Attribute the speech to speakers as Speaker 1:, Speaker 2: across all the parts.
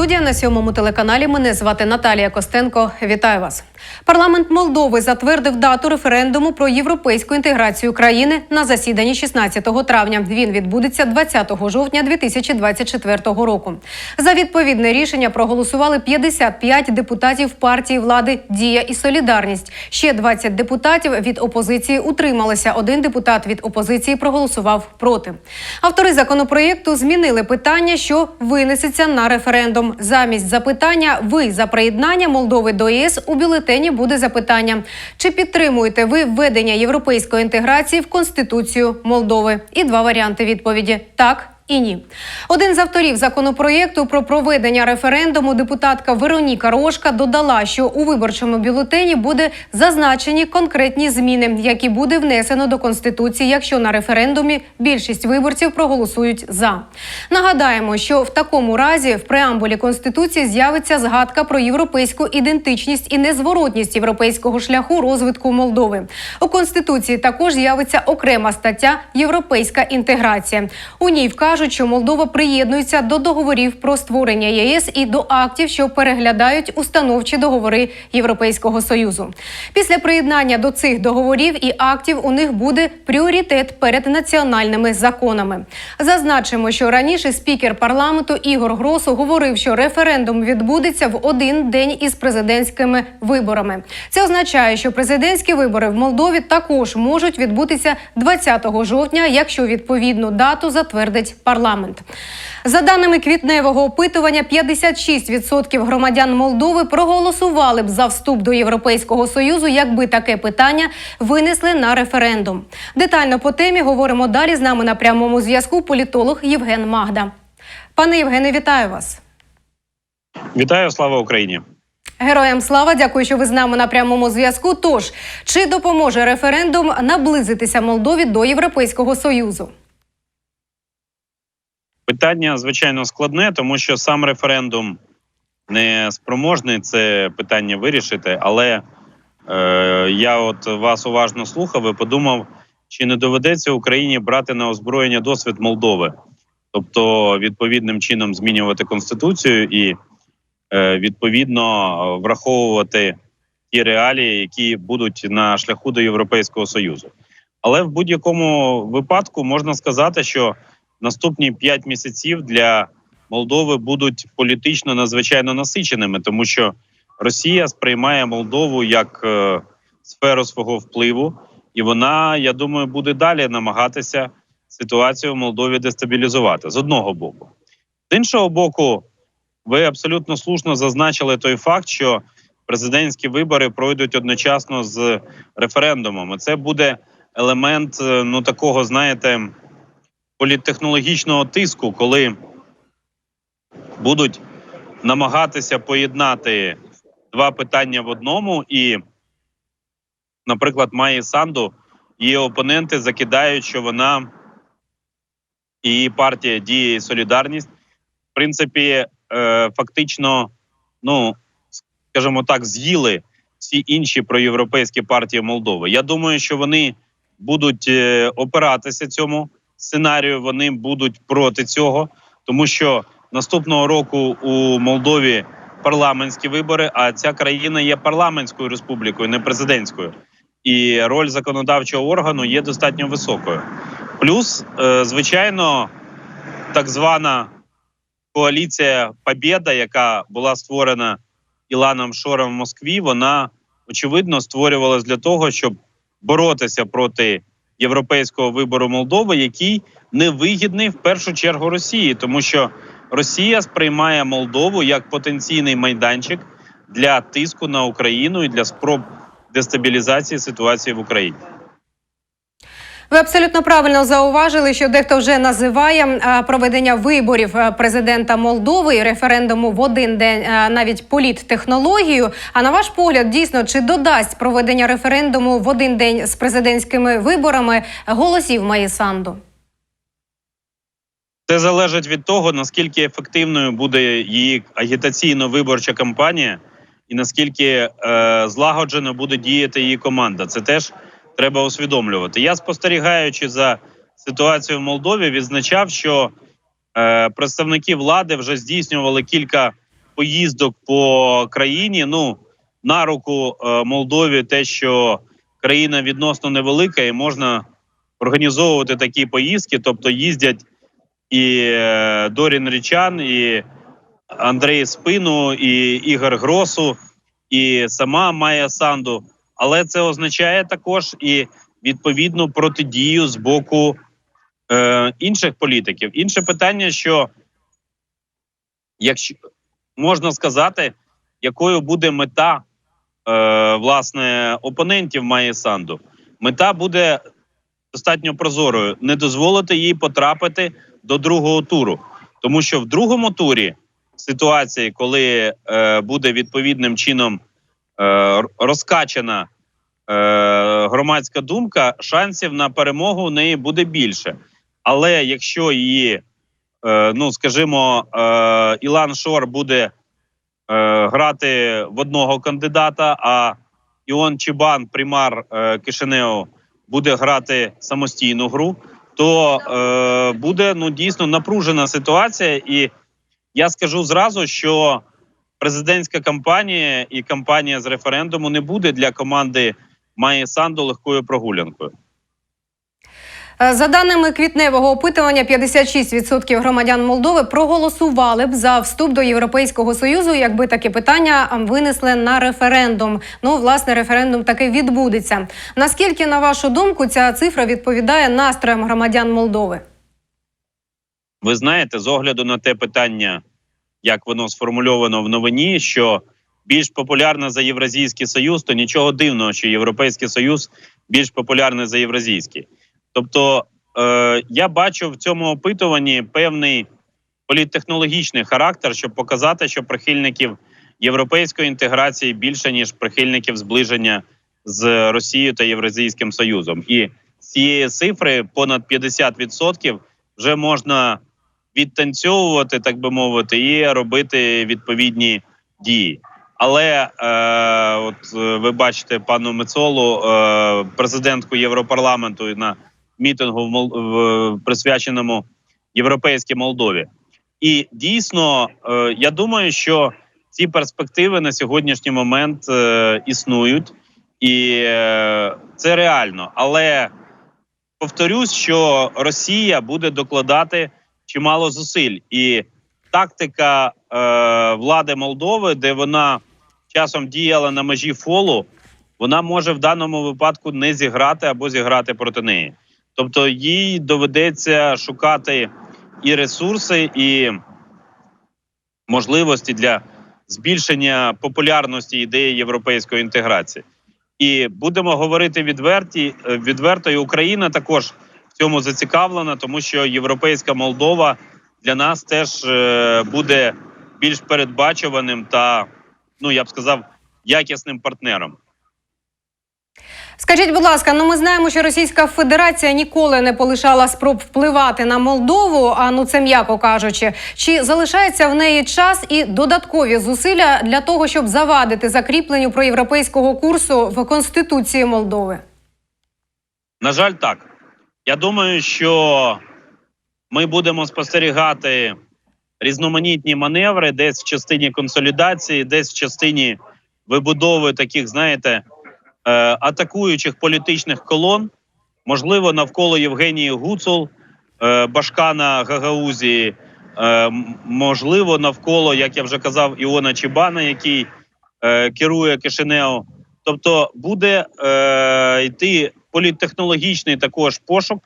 Speaker 1: студія на сьомому телеканалі. Мене звати Наталія Костенко. Вітаю вас. Парламент Молдови затвердив дату референдуму про європейську інтеграцію країни на засіданні 16 травня. Він відбудеться 20 жовтня 2024 року. За відповідне рішення проголосували 55 депутатів партії влади Дія і Солідарність. Ще 20 депутатів від опозиції утрималися. Один депутат від опозиції проголосував проти. Автори законопроєкту змінили питання, що винесеться на референдум. Замість запитання ви за приєднання Молдови до ЄС у бюлетені буде запитання: чи підтримуєте ви введення європейської інтеграції в Конституцію Молдови? І два варіанти відповіді так. І ні, один з авторів законопроєкту про проведення референдуму, депутатка Вероніка Рожка, додала, що у виборчому бюлетені буде зазначені конкретні зміни, які буде внесено до конституції, якщо на референдумі більшість виборців проголосують за. Нагадаємо, що в такому разі в преамбулі конституції з'явиться згадка про європейську ідентичність і незворотність європейського шляху розвитку Молдови. У конституції також з'явиться окрема стаття Європейська інтеграція. У ній вкажуть, що Молдова приєднується до договорів про створення ЄС і до актів, що переглядають установчі договори Європейського союзу. Після приєднання до цих договорів і актів у них буде пріоритет перед національними законами. Зазначимо, що раніше спікер парламенту Ігор Гросу говорив, що референдум відбудеться в один день із президентськими виборами. Це означає, що президентські вибори в Молдові також можуть відбутися 20 жовтня, якщо відповідну дату затвердить парламент. За даними квітневого опитування, 56% громадян Молдови проголосували б за вступ до Європейського союзу, якби таке питання винесли на референдум. Детально по темі говоримо далі. З нами на прямому зв'язку політолог Євген Магда. Пане Євгене, вітаю вас.
Speaker 2: Вітаю, слава Україні!
Speaker 1: Героям слава, дякую, що ви з нами на прямому зв'язку. Тож чи допоможе референдум наблизитися Молдові до Європейського союзу?
Speaker 2: Питання звичайно складне, тому що сам референдум не спроможний це питання вирішити. Але е, я от вас уважно слухав і подумав, чи не доведеться Україні брати на озброєння досвід Молдови, тобто відповідним чином змінювати конституцію і е, відповідно враховувати ті реалії, які будуть на шляху до Європейського союзу. Але в будь-якому випадку можна сказати, що наступні 5 місяців для Молдови будуть політично надзвичайно насиченими, тому що Росія сприймає Молдову як е, сферу свого впливу, і вона, я думаю, буде далі намагатися ситуацію в Молдові дестабілізувати з одного боку. З іншого боку, ви абсолютно слушно зазначили той факт, що президентські вибори пройдуть одночасно з референдумом. І Це буде елемент е, ну такого, знаєте політтехнологічного тиску, коли будуть намагатися поєднати два питання в одному, і, наприклад, Майї Санду її опоненти закидають, що вона і партія діє і солідарність, в принципі, е, фактично, ну скажімо так, з'їли всі інші проєвропейські партії Молдови. Я думаю, що вони будуть е, опиратися цьому сценарію. Вони будуть проти цього, тому що наступного року у Молдові парламентські вибори. А ця країна є парламентською республікою, не президентською, і роль законодавчого органу є достатньо високою. Плюс, е, звичайно, так звана коаліція Побєда, яка була створена Іланом Шором в Москві, вона очевидно створювалась для того, щоб боротися проти європейського вибору Молдови, який невигідний в першу чергу Росії, тому що Росія сприймає Молдову як потенційний майданчик для тиску на Україну і для спроб дестабілізації ситуації в Україні.
Speaker 1: Ви абсолютно правильно зауважили, що дехто вже називає проведення виборів президента Молдови і референдуму в один день навіть політтехнологію. А на ваш погляд, дійсно, чи додасть проведення референдуму в один день з президентськими виборами голосів Маї Санду?
Speaker 2: Це залежить від того, наскільки ефективною буде її агітаційно-виборча кампанія, і наскільки е, злагоджено буде діяти її команда. Це теж треба усвідомлювати. Я спостерігаючи за ситуацією в Молдові, відзначав, що е, представники влади вже здійснювали кілька поїздок по країні. Ну на руку е, Молдові, те, що країна відносно невелика, і можна організовувати такі поїздки, тобто їздять і е, Дорін Річан, і Андрей Спину, і Ігор Гросу, і сама Майя Санду. Але це означає також і відповідну протидію з боку е, інших політиків. Інше питання, що якщо можна сказати, якою буде мета е, власне опонентів Майї Санду, мета буде достатньо прозорою: не дозволити їй потрапити до другого туру, тому що в другому турі ситуації, коли е, буде відповідним чином розкачана е, громадська думка, шансів на перемогу у неї буде більше. Але якщо її, е, ну скажімо, е, Ілан Шор буде е, грати в одного кандидата, а Іон Чібан, примар е, Кишинеу, буде грати самостійну гру, то е, буде ну дійсно напружена ситуація. І я скажу зразу, що президентська кампанія і кампанія з референдуму не буде для команди Майї Санду легкою прогулянкою.
Speaker 1: Е, За даними квітневого опитування, 56% громадян Молдови проголосували б за вступ до Європейського союзу, якби таке питання винесли на референдум. Ну, власне, референдум таки відбудеться. Наскільки, на вашу думку, ця цифра відповідає настроям громадян Молдови?
Speaker 2: Ви знаєте, з огляду на те питання, як воно сформульовано в новині, що більш популярна за Євразійський Союз, то нічого дивного, що Європейський Союз більш популярний за Євразійський. Тобто, е, я бачу в цьому опитуванні певний політтехнологічний характер, щоб показати, що прихильників європейської інтеграції більше ніж прихильників зближення з Росією та Євразійським Союзом. І з цієї цифри понад 50% вже можна відтанцьовувати, так би мовити, і робити відповідні дії. Але е, от е, ви бачите пану Мецолу, е, президентку Європарламенту на мітингу в, Мол- в присвяченому європейській Молдові. І дійсно, е, я думаю, що ці перспективи на сьогоднішній момент е, існують, і е, це реально. Але повторюсь, що Росія буде докладати чимало зусиль, і тактика е, влади Молдови, де вона часом діяла на межі фолу, вона може в даному випадку не зіграти або зіграти проти неї. Тобто їй доведеться шукати і ресурси, і можливості для збільшення популярності ідеї європейської інтеграції. І будемо говорити відверті, відверто, і Україна також цьому зацікавлена, тому що європейська Молдова для нас теж е, буде більш передбачуваним та, ну я б сказав, якісним партнером.
Speaker 1: Скажіть, будь ласка, ну ми знаємо, що Російська Федерація ніколи не полишала спроб впливати на Молдову. А ну це м'яко кажучи, чи залишається в неї час і додаткові зусилля для того, щоб завадити закріпленню проєвропейського курсу в Конституції Молдови?
Speaker 2: На жаль, так. Я думаю, що ми будемо спостерігати різноманітні маневри десь в частині консолідації, десь в частині вибудови таких, знаєте, е, атакуючих політичних колон, можливо, навколо Євгенії Гуцул, е, Башкана Гагаузії, е, можливо, навколо, як я вже казав, Іона Чібана, який керує Кишинео. Тобто буде йти політтехнологічний також пошук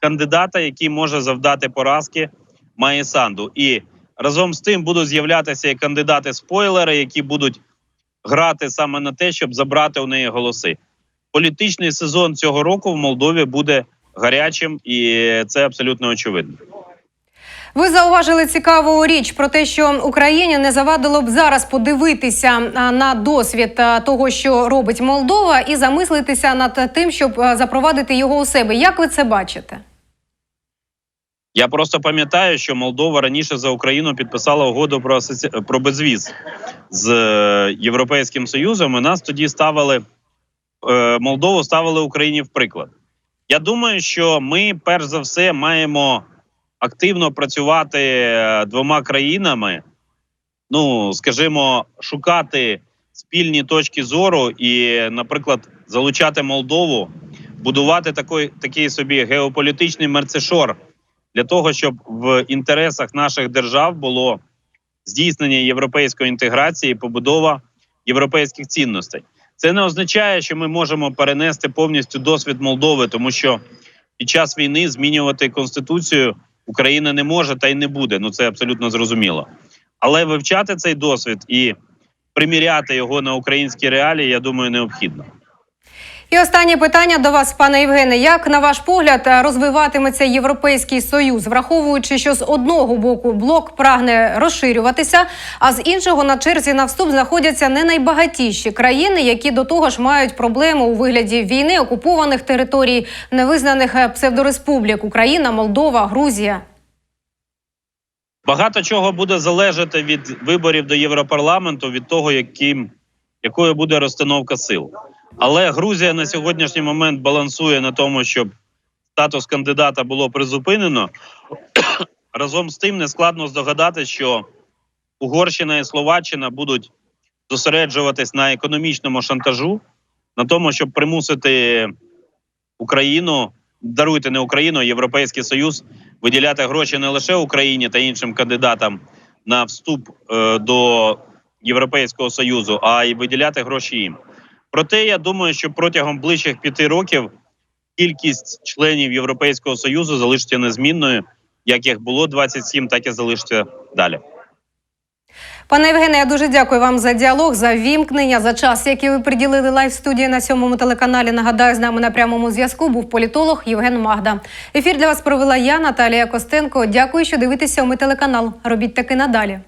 Speaker 2: кандидата, який може завдати поразки має Санду. І разом з тим будуть з'являтися і кандидати-спойлери, які будуть грати саме на те, щоб забрати у неї голоси. Політичний сезон цього року в Молдові буде гарячим, і це абсолютно очевидно.
Speaker 1: Ви зауважили цікаву річ про те, що Україні не завадило б зараз подивитися на досвід того, що робить Молдова, і замислитися над тим, щоб запровадити його у себе. Як ви це бачите?
Speaker 2: Я просто пам'ятаю, що Молдова раніше за Україну підписала угоду про асоці... про безвіз з е, Європейським Союзом. І нас тоді ставили е, Молдову ставили Україні в приклад. Я думаю, що ми перш за все маємо активно працювати е, двома країнами, ну скажімо, шукати спільні точки зору і, наприклад, залучати Молдову, будувати такий, такий собі геополітичний мерцешор для того, щоб в інтересах наших держав було здійснення європейської інтеграції, побудова європейських цінностей. Це не означає, що ми можемо перенести повністю досвід Молдови, тому що під час війни змінювати конституцію Україна не може та й не буде. Ну це абсолютно зрозуміло. Але вивчати цей досвід і приміряти його на українські реалії, я думаю, необхідно.
Speaker 1: І останнє питання до вас, пане Євгене. Як на ваш погляд розвиватиметься європейський союз, враховуючи, що з одного боку блок прагне розширюватися, а з іншого на черзі на вступ знаходяться не найбагатіші країни, які до того ж мають проблему у вигляді війни, окупованих територій, невизнаних е, псевдореспублік Україна, Молдова, Грузія.
Speaker 2: Багато чого буде залежати від виборів до Європарламенту, від того, яким якою буде розстановка сил. Але Грузія на сьогоднішній момент балансує на тому, щоб статус кандидата було призупинено. Разом з тим не складно здогадати, що Угорщина і Словаччина будуть зосереджуватись на економічному шантажу, на тому, щоб примусити Україну, даруйте не Україну, а Європейський Союз виділяти гроші не лише Україні та іншим кандидатам на вступ е, до Європейського Союзу, а й виділяти гроші їм. Проте я думаю, що протягом ближчих п'яти років кількість членів Європейського Союзу залишиться незмінною. Як їх було 27, так і залишиться далі.
Speaker 1: Пане Євгене, я дуже дякую вам за діалог, за вімкнення, за час, який ви приділили лайв студії на сьомому телеканалі. Нагадаю, з нами на прямому зв'язку був політолог Євген Магда. Ефір для вас провела я, Наталія Костенко. Дякую, що дивитеся. Ми телеканал. Робіть таки надалі.